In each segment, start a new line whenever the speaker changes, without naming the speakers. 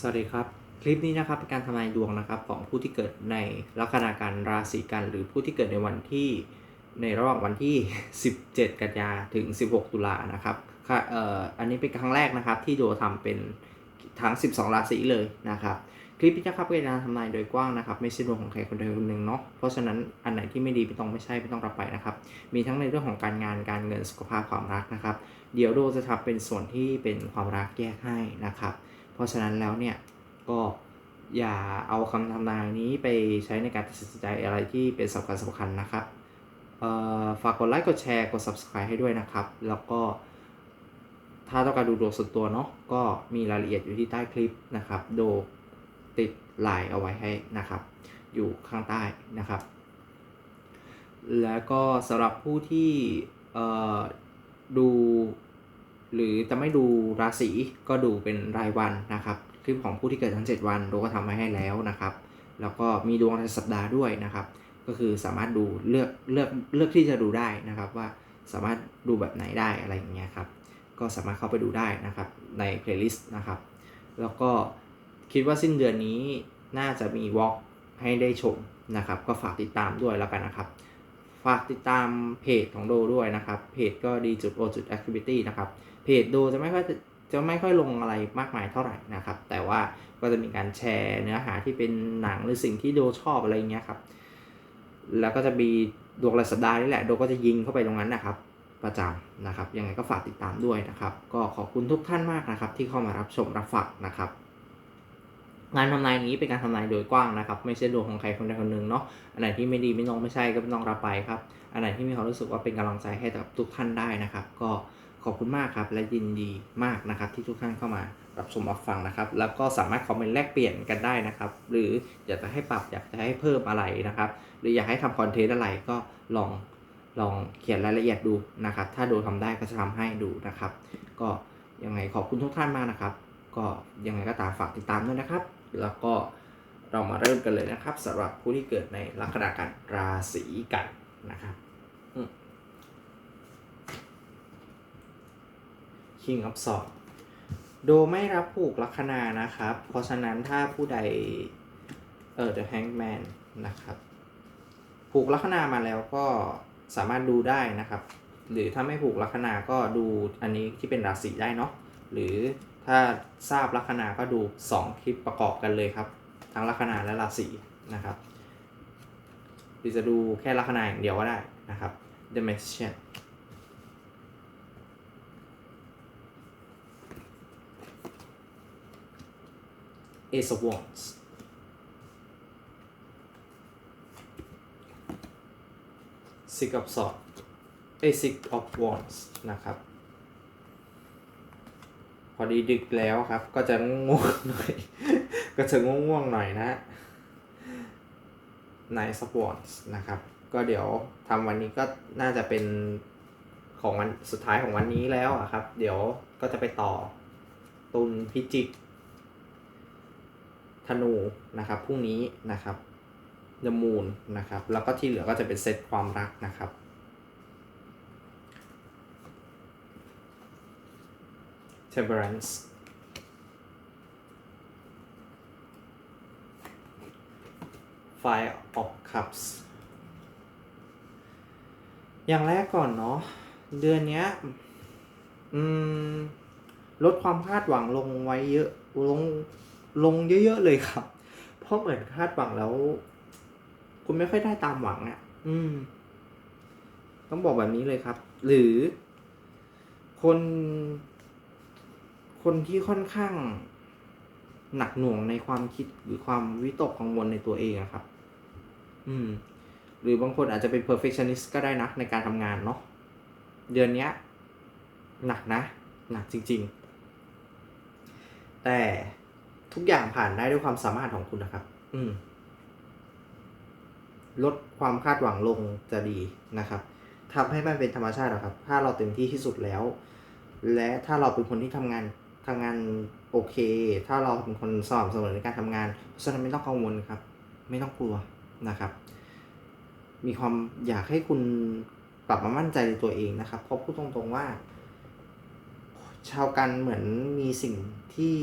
สวัสดีครับ คลิปนี้นะครับเป็นการทำนายดวงนะครับของผู้ที่เกิดในลัคนาการราศีกัน หรือผู้ที่เกิดในวันที่ในระหว่างวันที่ 17 กันยาถึง 16 ตุลานะครับค่ะเอ่ออันนี้เป็นครั้งแรกนะครับที่โดทำเป็นทั้ง 12 ราศีเลยนะครับ คลิปนี้นะครับเป็นการทำนายโดยกว้างนะครับ ไม่ใช่ดวงของใครคนใดคนหนึ่งเนาะเพราะฉะนั้นอันไหนที่ไม่ดีไม่ต้องไม่ใช่ไม่ต้องรับไปนะครับ มีทั้งในเรื่องของการงานการเงินสุขภาพความรักนะครับ เดี๋ยวโดจะทำเป็นส่วนที่เป็นความรักแยกให้นะครับ เพราะฉะนั้นแล้วเนี่ยก็อย่าเอาคำทำนายนี้ไปใช้ในการตัดสินใจอะไรที่เป็นสำคัญสำคัญนะครับฝากกดไลค์กดแชร์กด subscribe ให้ด้วยนะครับ แล้วก็ถ้าต้องการดูดวงส่วนตัวเนาะก็มีรายละเอียดอยู่ที่ใต้คลิปนะครับ โดติดไลน์เอาไว้ให้นะครับ อยู่ข้างใต้นะครับ แล้วก็สำหรับผู้ที่ดู หรือจะไม่ดูราศีก็ดูเป็นรายวันนะครับคลิปของผู้ที่เกิดทั้ง 7 วันโดก็ทำมาให้แล้วนะครับ แล้วก็มีดวงรายสัปดาห์ด้วยนะครับ ก็คือสามารถดูเลือกเลือกเลือกที่จะดูได้นะครับว่าสามารถดูแบบไหนได้อะไรอย่างเงี้ยครับก็สามารถเข้าไปดูได้นะครับใน playlist นะครับแล้วก็คิดว่าสิ้นเดือนนี้น่าจะมีวอล์กให้ได้ชมนะครับ ก็ฝากติดตามด้วยแล้วกันนะครับ ฝากติดตามเพจของโดด้วยนะครับ เพจก็ดีจุดโอจุดแอคทิวิตี้นะครับ เพจโดจะไม่ค่อยจะไม่ค่อยลงอะไรมากมายเท่าไหร่นะครับ แต่ว่าก็จะมีการแชร์เนื้อหาที่เป็นหนังหรือสิ่งที่โดชอบอะไรเงี้ยครับ แล้วก็จะมีดวงรายสัปดาห์นี่แหละ โดก็จะยิงเข้าไปตรงนั้นนะครับ ประจำนะครับ ยังไงก็ฝากติดตามด้วยนะครับ ก็ขอบคุณทุกท่านมากนะครับ ที่เข้ามารับชมรับฟังนะครับ งานทำนายนี้เป็นการทำนายโดยกว้างนะครับ ไม่ใช่ดวงของใครคนใดคนหนึ่งเนาะอันไหนที่ไม่ดีไม่ต้องไม่ใช่ก็ไม่ต้องรับไปครับ อันไหนที่มีความรู้สึกว่าเป็นกำลังใจให้กับทุกท่านได้นะครับ ก็ขอบคุณมากครับและยินดีมากนะครับที่ทุกท่านเข้ามารับชมรับฟังนะครับ แล้วก็สามารถคอมเมนต์แลกเปลี่ยนกันได้นะครับ หรืออยากจะให้ปรับอยากจะให้เพิ่มอะไรนะครับ หรืออยากให้ทำคอนเทนต์อะไรก็ลองลองเขียนรายละเอียดดูนะครับ ถ้าโดทำได้ก็จะทำให้ดูนะครับ ก็ยังไงขอบคุณทุกท่านมากนะครับ ก็ยังไงก็ตามฝากติดตามด้วยนะครับ แล้วก็เรามาเริ่มกันเลยนะครับสำหรับผู้ที่เกิดในลัคนากันราศีกันนะครับ King of Swords โดไม่รับผูกลัคนานะครับ เพราะฉะนั้นถ้าผู้ใดเออ The Hangman นะครับ ผูกลัคนามาแล้วก็สามารถดูได้นะครับ หรือถ้าไม่ผูกลัคนาก็ดูอันนี้ที่เป็นราศีได้เนาะหรือ ถ้าทราบลัคนาก็ดู 2 คลิปประกอบกันเลยครับ ทั้งลัคนาและราศีนะครับหรือจะดูแค่ลัคนาอย่างเดียวก็ได้นะครับ The Magician Ace of Wands Six of Swords เอ้ Six of Wands นะครับ พอดีดึกแล้วครับ ก็จะง่วงหน่อย ก็จะง่วงๆหน่อยนะ Nine of Wands นะครับ ก็เดี๋ยวทำวันนี้ก็น่าจะเป็นของวันสุดท้ายของวันนี้แล้วอะครับ เดี๋ยวก็จะไปต่อตุลพิจิกธนูนะครับพรุ่งนี้นะครับ The Moon นะครับ แล้วก็ที่เหลือก็จะเป็นเซตความรักนะครับ Temperance Five of Cups อย่างแรกก่อนเนาะเดือนเนี้ยลดความคาดหวังลงไว้เยอะลงลงเยอะๆเลยครับ เพราะเหมือนคาดหวังแล้ว คุณไม่ค่อยได้ตามหวังอะ่ะ อืม ต้องบอกแบบนี้เลยครับ หรือ คน คนที่ค่อนข้าง หนักหน่วงในความคิดหรือความวิตกกังวลในตัวเองอะครับ อืม หรือบางคนอาจจะเป็น perfectionist ก็ได้นะในการทำงานเนาะเดือนนี้หนักนะ หนักจริง ๆ แต่ทุกอย่างผ่านได้ด้วยความสามารถของคุณนะครับ อืม ลดความคาดหวังลงจะดีนะครับทำให้มันเป็นธรรมชาติอะครับ ถ้าเราเต็มที่ที่สุดแล้ว และถ้าเราเป็นคนที่ทำงาน ทำงานโอเค ถ้าเราเป็นคนสม่ำเสมอในการทำงานเพราะฉะนั้นไม่ต้องกังวลครับ ไม่ต้องกลัวนะครับ มีความอยากให้คุณปรับมามั่นใจในตัวเองนะครับเพราะพูดตรงๆว่า ชาวกันเหมือนมีสิ่งที่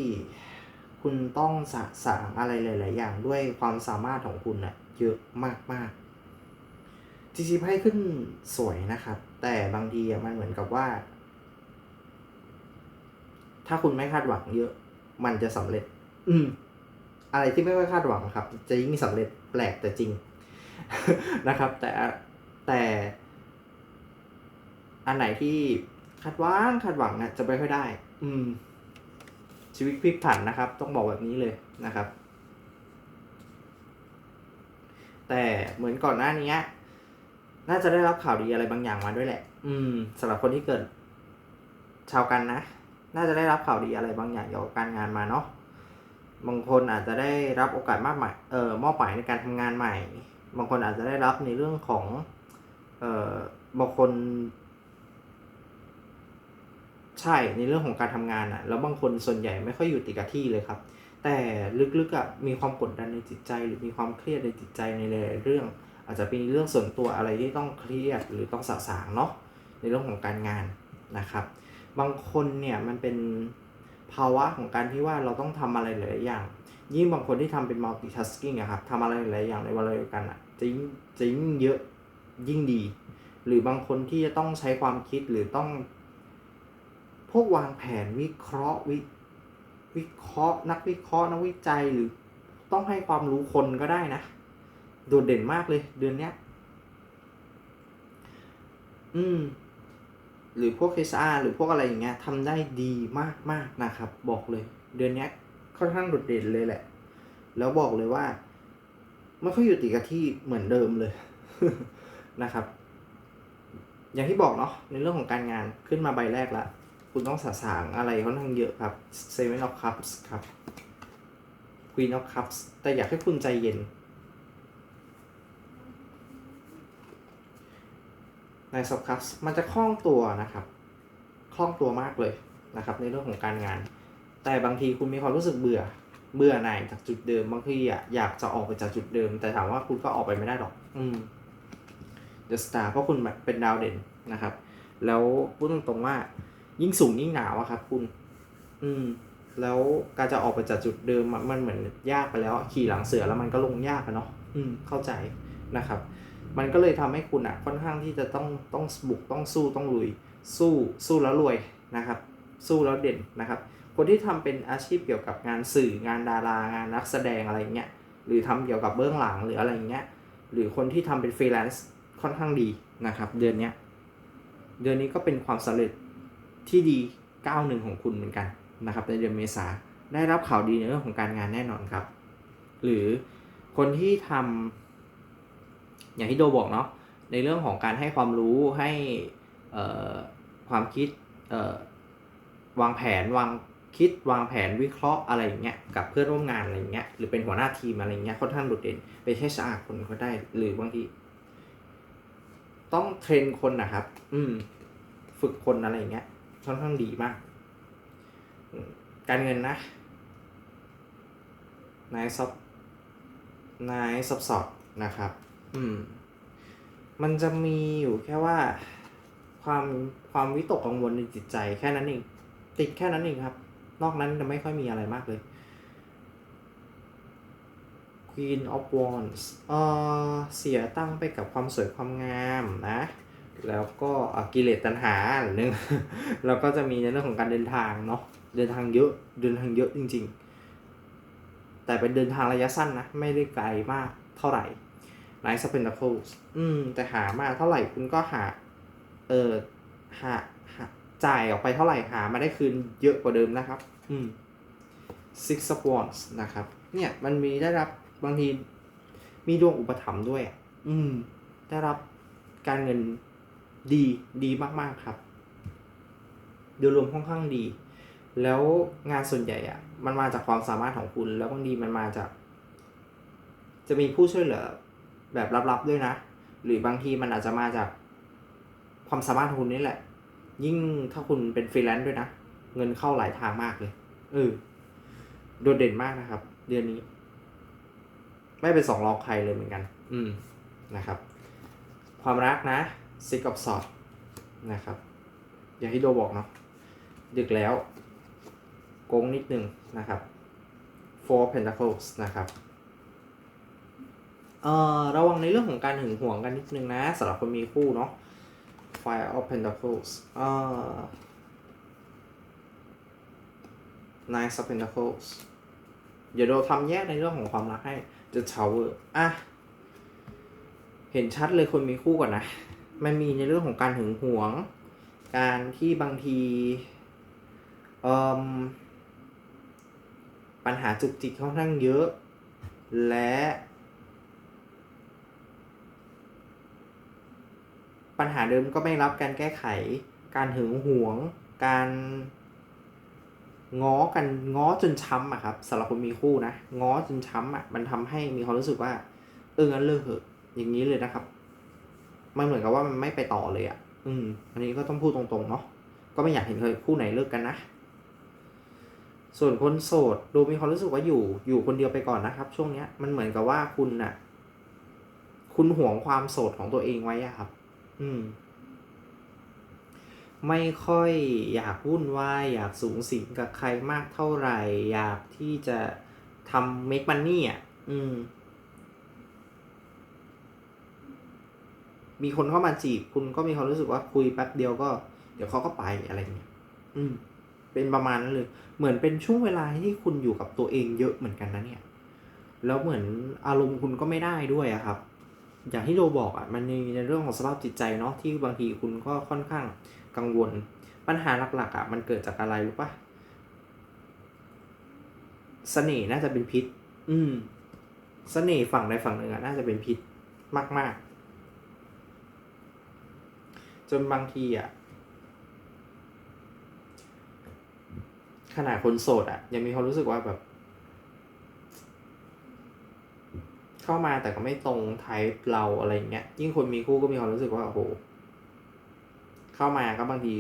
คุณต้องสะสางอะไรหลาย ๆ อย่างด้วยความสามารถของคุณอะเยอะมากๆจริงๆไพ่ขึ้นสวยนะครับ แต่บางทีมันเหมือนกับว่า ถ้าคุณไม่คาดหวังเยอะ มันจะสำเร็จ อืม อะไรที่ไม่ค่อยคาดหวังครับ จะยิ่งสำเร็จแปลกแต่จริงนะครับ แต่แต่อันไหนที่คาดหวังคาดหวังนะจะไม่ค่อยได้ อืม ชีวิตพลิกผันนะครับ ต้องบอกแบบนี้เลยนะครับ แต่เหมือนก่อนหน้านี้น่าจะได้รับข่าวดีอะไรบางอย่างมาด้วยแหละ อืมสำหรับคนที่เกิดชาวกันนะ น่าจะได้รับข่าวดีอะไรบางอย่างเกี่ยวกับการงานมาเนาะบางคนอาจจะได้รับโอกาสมากมายเอ่อมอบหมายในการทำงานใหม่ บางคนอาจจะได้รับในเรื่องของเอ่อบางคน ใช่ในเรื่องของการทำงานอะแล้วบางคนส่วนใหญ่ไม่ค่อยอยู่ติดกับที่เลยครับ แต่ลึกๆอะมีความกดดันในจิตใจ หรือมีความเครียดในจิตใจในหลายเรื่อง อาจจะเป็นเรื่องส่วนตัวอะไรที่ต้องเครียดหรือต้องสะสางเนาะในเรื่องของการงานนะครับ บางคนเนี่ยมันเป็นภาวะของการที่ว่าเราต้องทำอะไรหลายๆอย่าง ยิ่งบางคนที่ทำเป็น multitasking อะครับทำอะไรหลายๆอย่างในเวลาเดียวกันอะจะยิ่งจะยิ่งเยอะยิ่งดี หรือบางคนที่จะต้องใช้ความคิดหรือต้อง พวกวางแผนวิเคราะห์วิวิเคราะห์ นักวิเคราะห์นักวิจัยหรือต้องให้ความรู้คนก็ได้นะ โดดเด่นมากเลยเดือนเนี้ย อืม หรือพวก HR หรือพวกอะไรอย่างเงี้ยทำได้ดีมากๆนะครับ บอกเลย เดือนนี้ค่อนข้างโดดเด่นเลยแหละ แล้วบอกเลยว่า ไม่ค่อยอยู่ติดกับที่เหมือนเดิมเลยนะครับ อย่างที่บอกเนาะในเรื่องของการงานขึ้นมาใบแรกละคุณต้องสะสางอะไรค่อนข้างเยอะครับ Seven of Cups ครับ Queen of Cups แต่อยากให้คุณใจเย็น ใน of Cups มันจะคล่องตัวนะครับคล่องตัวมากเลยนะครับ ในเรื่องของการงาน แต่บางทีคุณมีความรู้สึกเบื่อเบื่อหน่ายจากจุดเดิมบางทีอะอยากจะออกไปจากจุดเดิม แต่ถามว่าคุณก็ออกไปไม่ได้หรอก อืม The Star เพราะคุณเป็นดาวเด่นนะครับ แล้วพูดตรงๆว่า ยิ่งสูงยิ่งหนาวอะครับ คุณ อืม แล้วการจะออกไปจากจุดเดิมมันเหมือนยากไปแล้วขี่หลังเสือแล้วมันก็ลงยากอะเนาะอืม เข้าใจนะครับ มันก็เลยทำให้คุณอะค่อนข้างที่จะต้องต้องบุกต้องสู้ต้องลุย สู้สู้แล้วรวยนะครับ สู้แล้วเด่นนะครับ คนที่ทำเป็นอาชีพเกี่ยวกับงานสื่องานดารางานนักแสดงอะไรเงี้ยหรือทำเกี่ยวกับเบื้องหลังหรืออะไรเงี้ยหรือคนที่ทำเป็นฟรีแลนซ์ค่อนข้างดีนะครับ เดือนเนี้ยเดือนนี้ก็เป็นความสำเร็จที่ดีก้าวหนึ่งของคุณเหมือนกันนะครับในเดือนเมษาได้รับข่าวดีในเรื่องของการงานแน่นอนครับ หรือคนที่ทำ อย่างที่โดบอกเนาะในเรื่องของการให้ความรู้ให้ความคิดวางแผนวางคิดวางแผนวิเคราะห์อะไรอย่างเงี้ยกับเพื่อนร่วมงานอะไรอย่างเงี้ยหรือเป็นหัวหน้าทีมอะไรอย่างเงี้ยค่อนข้างโดดเด่นไปใช้ชาดคนก็ได้หรือบางทีต้องเทรนคนนะครับ อืม ฝึกคนอะไรอย่างเงี้ยค่อนข้างดีมาก การเงินนะนายซับนายซับสอดนะครับ อืม มันจะมีอยู่แค่ว่าความความวิตกกังวลในจิตใจแค่นั้นเองติดแค่นั้นเองครับ นอกนั้นจะไม่ค่อยมีอะไรมากเลย Queen of Wands เออเสียตั้งไปกับความสวยความงามนะ แล้วก็กิเลสตัณหาหนึ่งแล้วก็จะมีในเรื่องของการเดินทางเนาะเดินทางเยอะเดินทางเยอะจริง ๆ แต่เป็นเดินทางระยะสั้นนะ ไม่ได้ไกลมากเท่าไหร่ Knight of Pentacles อืม แต่หามาเท่าไหร่คุณก็หา เออหาหาจ่ายออกไปเท่าไหร่หามาได้คืนเยอะกว่าเดิมนะครับ อืม Six of Wands นะครับ เนี่ยมันมีได้รับบางทีมีดวงอุปถัมภ์ด้วยอะอืม ได้รับการเงินดีดีมาก ๆ ครับ โดยรวมค่อนข้างดี แล้วงานส่วนใหญ่อะมันมาจากความสามารถของคุณ แล้วบางทีมันมาจาก จะมีผู้ช่วยเหลือ แบบลับๆด้วยนะ หรือบางทีมันอาจจะมาจากความสามารถของคุณนี่แหละ ยิ่งถ้าคุณเป็นฟรีแลนซ์ด้วยนะ เงินเข้าหลายทางมากเลยเออโดดเด่นมากนะครับ เดือนนี้ ไม่เป็นสองรองใครเลยเหมือนกัน อืมนะครับ ความรักนะซิกกับสอดนะครับ อย่างที่โดบอกเนาะดึกแล้วโกงนิดนึงนะครับ four pentacles นะครับ เอ่อระวังในเรื่องของการหึงหวงกันนิดนึงนะสำหรับคนมีคู่เนาะ five of pentacles เอ่อ nine of pentacles เดี๋ยวเราทำแยกในเรื่องของความรักให้ the tower อะ เห็นชัดเลยคนมีคู่ก่อนนะ มันมีในเรื่องของการหึงหวง การที่บางทีเอ่มปัญหาจุกจิกค่อนข้างเยอะ และ ปัญหาเดิมก็ไม่รับการแก้ไข การหึงหวง การง้อกันง้อจนช้ำอะครับสำหรับคนมีคู่นะง้อจนช้ำอะมันทำให้มีความรู้สึกว่า เอองั้นเลิกเถอะอย่างนี้เลยนะครับ มันเหมือนกับว่ามันไม่ไปต่อเลยอะ่ะอืม อันนี้ก็ต้องพูดตรงๆเนาะก็ไม่อยากเห็นเคยคู่ไหนเลิกกันนะ ส่วนคนโสดดูมีความรู้สึกว่าอยู่อยู่คนเดียวไปก่อนนะครับ ช่วงเนี้ยมันเหมือนกับว่าคุณน่ะ คุณห่วงความโสดของตัวเองไว้อะครับ อืม ไม่ค่อยอยากวุ่นวายอยากสูงสิงกับใครมากเท่าไหร่ อยากที่จะทำ make money อะ อืม มีคนเข้ามาจีบ คุณก็มีความรู้สึกว่าคุยแป๊บเดียวก็ เดี๋ยวเขาก็ไปอะไรเงี้ย อืม เป็นประมาณนั้นเลย เหมือนเป็นช่วงเวลาที่คุณอยู่กับตัวเองเยอะเหมือนกันนะเนี่ย แล้วเหมือนอารมณ์คุณก็ไม่ได้ด้วยอะครับ อย่างที่โดบอกอะมันมีในเรื่องของสภาพจิตใจเนาะที่บางทีคุณก็ค่อนข้างกังวล ปัญหาหลักๆอะมันเกิดจากอะไรรู้ปะเสน่ห์น่าจะเป็นพิษ อืม เสน่ห์ฝั่งใดฝั่งหนึ่งอะน่าจะเป็นพิษมาก ๆ จนบางทีอะขนาดคนโสดอะยังมีความรู้สึกว่าแบบ เข้ามาแต่ก็ไม่ตรงไทป์เราอะไรเงี้ยยิ่งคนมีคู่ก็มีความรู้สึกว่าโอ้โหเข้ามาก็บางที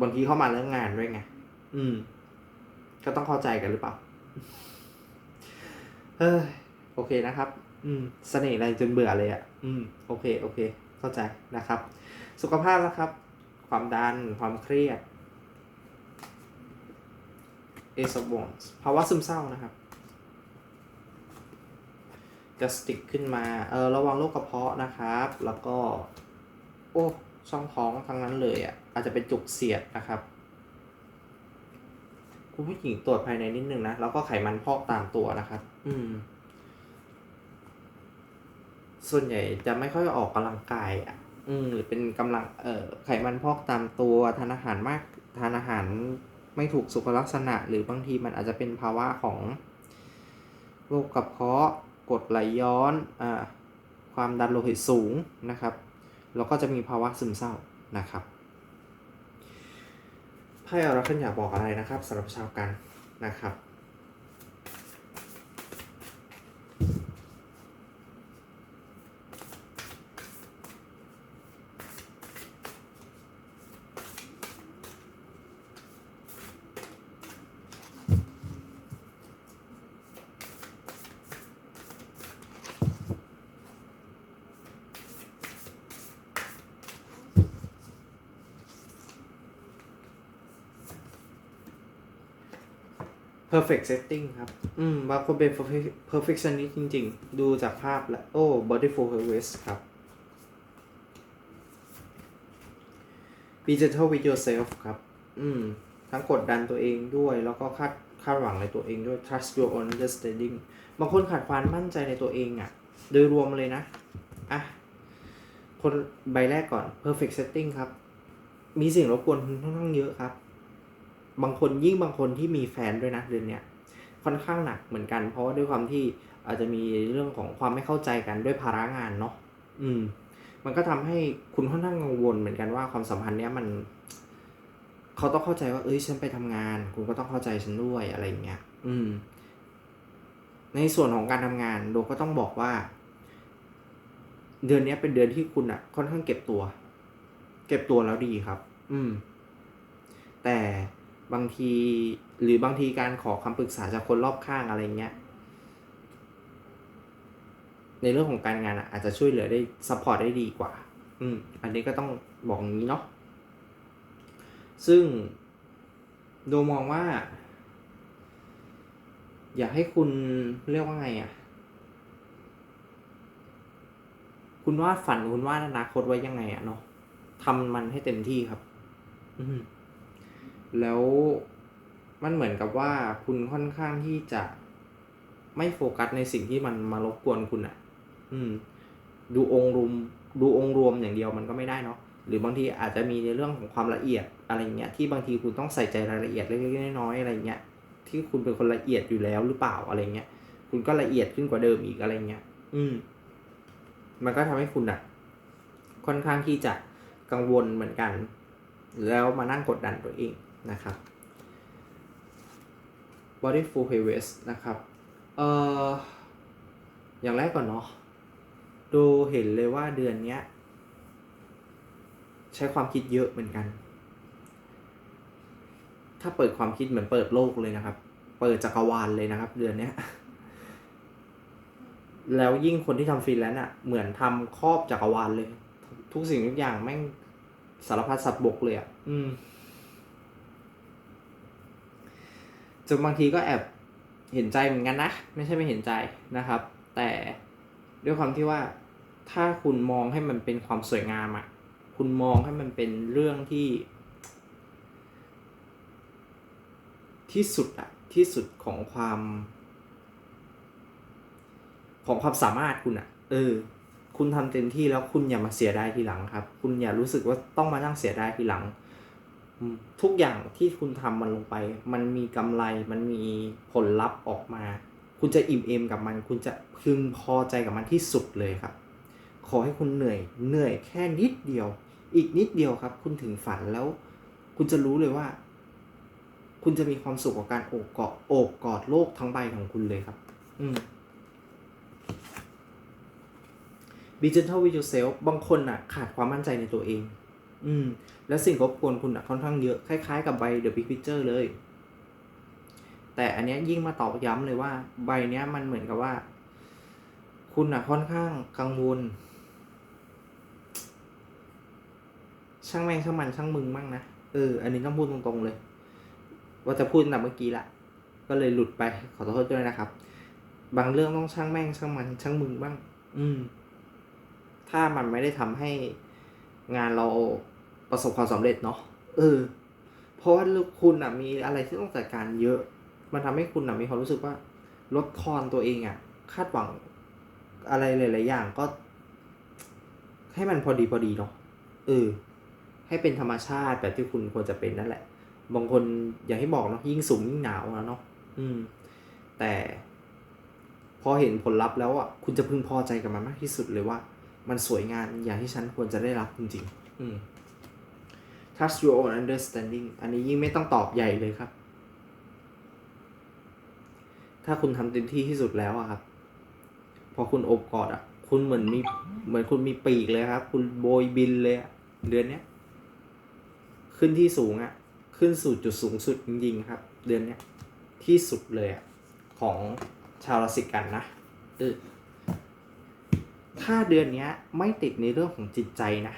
บางทีเข้ามาเรื่องงานด้วยไงอืม ก็ต้องเข้าใจกันหรือเปล่าเออโอเคนะครับ อืมเสน่ห์อะไรจนเบื่อเลยอะ อืม โอเค โอเค เข้าใจนะครับ สุขภาพนะครับ ความดัน ความเครียด Ace of Wands ภาวะซึมเศร้านะครับ จะสติกขึ้นมา เออระวังโรคกระเพาะนะครับ แล้วก็ โอ้ช่องท้องทั้งนั้นเลยอะ อาจจะเป็นจุกเสียดนะครับ คุณผู้หญิงตรวจภายในนิดนึงนะ แล้วก็ไขมันพอกตามตัวนะครับ อืม ส่วนใหญ่จะไม่ค่อยออกกำลังกายอะ อืม หรือเป็นกำลัง เอ่อ ไขมันพอกตามตัว ทานอาหารมาก ทานอาหารไม่ถูกสุขลักษณะ หรือบางทีมันอาจจะเป็นภาวะของโรคกระเพาะ กรดไหลย้อนอ่าความดันโลหิตสูงนะครับ แล้วก็จะมีภาวะซึมเศร้านะครับไพ่อรัคันอยากบอกอะไรนะครับสำหรับชาวกันนะครับ perfect setting ครับ อืมบางคนเป็น perfect perfectionist จริง ๆ ดูจากภาพแล้ว โอ้ body for her waist ครับ be gentle with yourself ครับ อืม ทั้งกดดันตัวเองด้วย แล้วก็คาดคาดหวังในตัวเองด้วย trust your own understanding บางคนขาดความมั่นใจในตัวเองอะ่ะ โดยรวมเลยนะ อะ คนใบแรกก่อน perfect setting ครับ มีสิ่งรบกวนค่อนข้างเยอะครับ บางคนยิ่งบางคนที่มีแฟนด้วยนะเดือนเนี้ยค่อนข้างหนักเหมือนกัน เพราะว่าด้วยความที่อาจจะมีเรื่องของความไม่เข้าใจกันด้วยภาระงานเนาะอืม มันก็ทำให้คุณค่อนข้างกังวลเหมือนกันว่าความสัมพันธ์เนี้ยมัน เขาต้องเข้าใจว่า เอ้ยฉันไปทำงาน คุณก็ต้องเข้าใจฉันด้วยอะไรอย่างเงี้ยอืม ในส่วนของการทำงานโดก็ต้องบอกว่า เดือนนี้เป็นเดือนที่คุณอะค่อนข้างเก็บตัว เก็บตัวแล้วดีครับ อืม แต่ บางทีหรือบางทีการขอคำปรึกษาจากคนรอบข้างอะไรเงี้ยในเรื่องของการงานอาจจะช่วยเหลือได้ซัพพอร์ตได้ดีกว่า อืม อันนี้ก็ต้องบอกอย่างนี้เนาะ ซึ่งโดมองว่า อยากให้คุณเรียกว่าไงอะ่ะ คุณวาดฝันคุณวาดอนาคตไว้ยังไงอะเนาะทำมันให้เต็มที่ครับ อืม แล้วมันเหมือนกับว่าคุณค่อนข้างที่จะไม่โฟกัสในสิ่งที่มันมารบกวนคุณอะ่ะ อืม ดูองค์รวม ดูองค์รวมอย่างเดียวมันก็ไม่ได้เนาะ หรือบางทีอาจจะมีในเรื่องของความละเอียดอะไรเงี้ย ที่บางทีคุณต้องใส่ใจรายละเอียดเล็กๆน้อยๆอะไรเงี้ย ที่คุณเป็นคนละเอียดอยู่แล้วหรือเปล่าอะไรเงี้ย คุณก็ละเอียดขึ้นกว่าเดิมอีกอะไรเงี้ย อืม มันก็ทำให้คุณอะ ค่อนข้างที่จะกังวลเหมือนกัน แล้วมานั่งกดดันตัวเอง นะครับ body full heavy นะครับเอ่ออย่างแรกก่อนเนาะดูเห็นเลยว่าเดือนเนี้ยใช้ความคิดเยอะเหมือนกัน ถ้าเปิดความคิดเหมือนเปิดโลกเลยนะครับ เปิดจักรวาลเลยนะครับ เดือนเนี้ยแล้วยิ่งคนที่ทำฟรีแลนซ์อะเหมือนทำครอบจักรวาลเลย ทุกสิ่งทุกอย่างแม่งสารพัดสัตว์บกเลยอะ อืม จนบางทีก็แอบเห็นใจเหมือนกันนะ ไม่ใช่ไม่เห็นใจนะครับ แต่ด้วยความที่ว่าถ้าคุณมองให้มันเป็นความสวยงามอะ คุณมองให้มันเป็นเรื่องที่ ที่สุดอะที่สุดของความ ของความสามารถคุณอะเออ คุณทำเต็มที่แล้วคุณอย่ามาเสียดายทีหลังครับ คุณอย่ารู้สึกว่าต้องมานั่งเสียดายทีหลัง ทุกอย่างที่คุณทำมันลงไป มันมีกำไรมันมีผลลัพธ์ออกมา คุณจะอิ่มเอมกับมัน คุณจะพึงพอใจกับมันที่สุดเลยครับ ขอให้คุณเหนื่อยเหนื่อยแค่นิดเดียว อีกนิดเดียวครับ คุณถึงฝันแล้ว คุณจะรู้เลยว่า คุณจะมีความสุขกับการโอบกอดโอบกอดโลกทั้งใบของคุณเลยครับ อืม be gentle with yourself บางคนอะ ขาดความมั่นใจในตัวเอง อืม แล้วสิ่งรบกวนคุณอะค่อนข้างเยอะ คล้ายๆ กับใบ the big picture เลย แต่อันเนี้ยยิ่งมาตอกย้ำเลยว่าใบเนี้ยมันเหมือนกับว่า คุณอะค่อนข้างกังวล ช่างแม่งช่างมันช่างมึงมั่งนะ เออ อันนี้ต้องพูดตรงๆเลย ว่าจะพูดตั้งแต่เมื่อกี้ละก็เลยหลุดไปขอโทษด้วยนะครับ บางเรื่องต้องช่างแม่งช่างมันช่างมึงบ้าง อืม ถ้ามันไม่ได้ทำให้งานเรา ประสบความสำเร็จเนาะเออ เพราะว่าคุณอะมีอะไรที่ต้องจัดการเยอะ มันทำให้คุณอะมีความรู้สึกว่า ลดทอนตัวเองอะ คาดหวังอะไรหลายๆอย่างก็ ให้มันพอดีพอดีเนาะเออ ให้เป็นธรรมชาติแบบที่คุณควรจะเป็นนั่นแหละ บางคนอย่างที่บอกเนาะยิ่งสูงยิ่งหนาวนะเนาะอืม แต่พอเห็นผลลัพธ์แล้วอะคุณจะพึงพอใจกับมันมากที่สุดเลยว่า มันสวยงามอย่างที่ฉันควรจะได้รับจริง ๆ อืม trust your own understanding อันนี้ยิ่งไม่ต้องตอบใหญ่เลยครับ ถ้าคุณทำเต็มที่ที่สุดแล้วอะครับ พอคุณอบกอดอะคุณเหมือนมีเหมือนคุณมีปีกเลยครับ คุณโบยบินเลยเดือนเนี้ย ขึ้นที่สูงอะขึ้นสู่จุดสูงสุดจริงๆครับ เดือนเนี้ยที่สุดเลยอะของชาวราศีกันนะถ้าเดือนเนี้ยไม่ติดในเรื่องของจิตใจนะ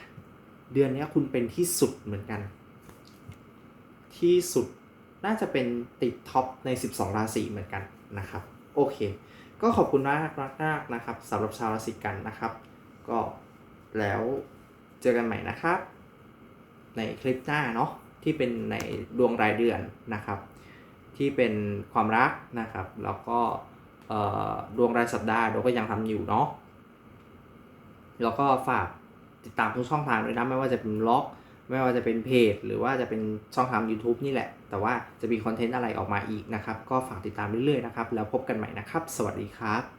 เดือนนี้คุณเป็นที่สุดเหมือนกัน ที่สุดน่าจะเป็นติดท็อปใน 12 ราศีเหมือนกันนะครับ โอเค ก็ขอบคุณมากมากนะครับสำหรับชาวราศีกันนะครับ ก็แล้วเจอกันใหม่นะครับ ในคลิปหน้าเนาะที่เป็นในดวงรายเดือนนะครับ ที่เป็นความรักนะครับ แล้วก็ดวงรายสัปดาห์เราก็ยังทำอยู่เนาะแล้วก็ฝาก ติดตามทุกช่องทางด้วยนะไม่ว่าจะเป็นบล็อก ไม่ว่าจะเป็นเพจ หรือว่าจะเป็นช่องทาง YouTube นี่แหละ แต่ว่าจะมีคอนเทนต์อะไรออกมาอีกนะครับ ก็ฝากติดตามเรื่อยๆนะครับ แล้วพบกันใหม่นะครับ สวัสดีครับ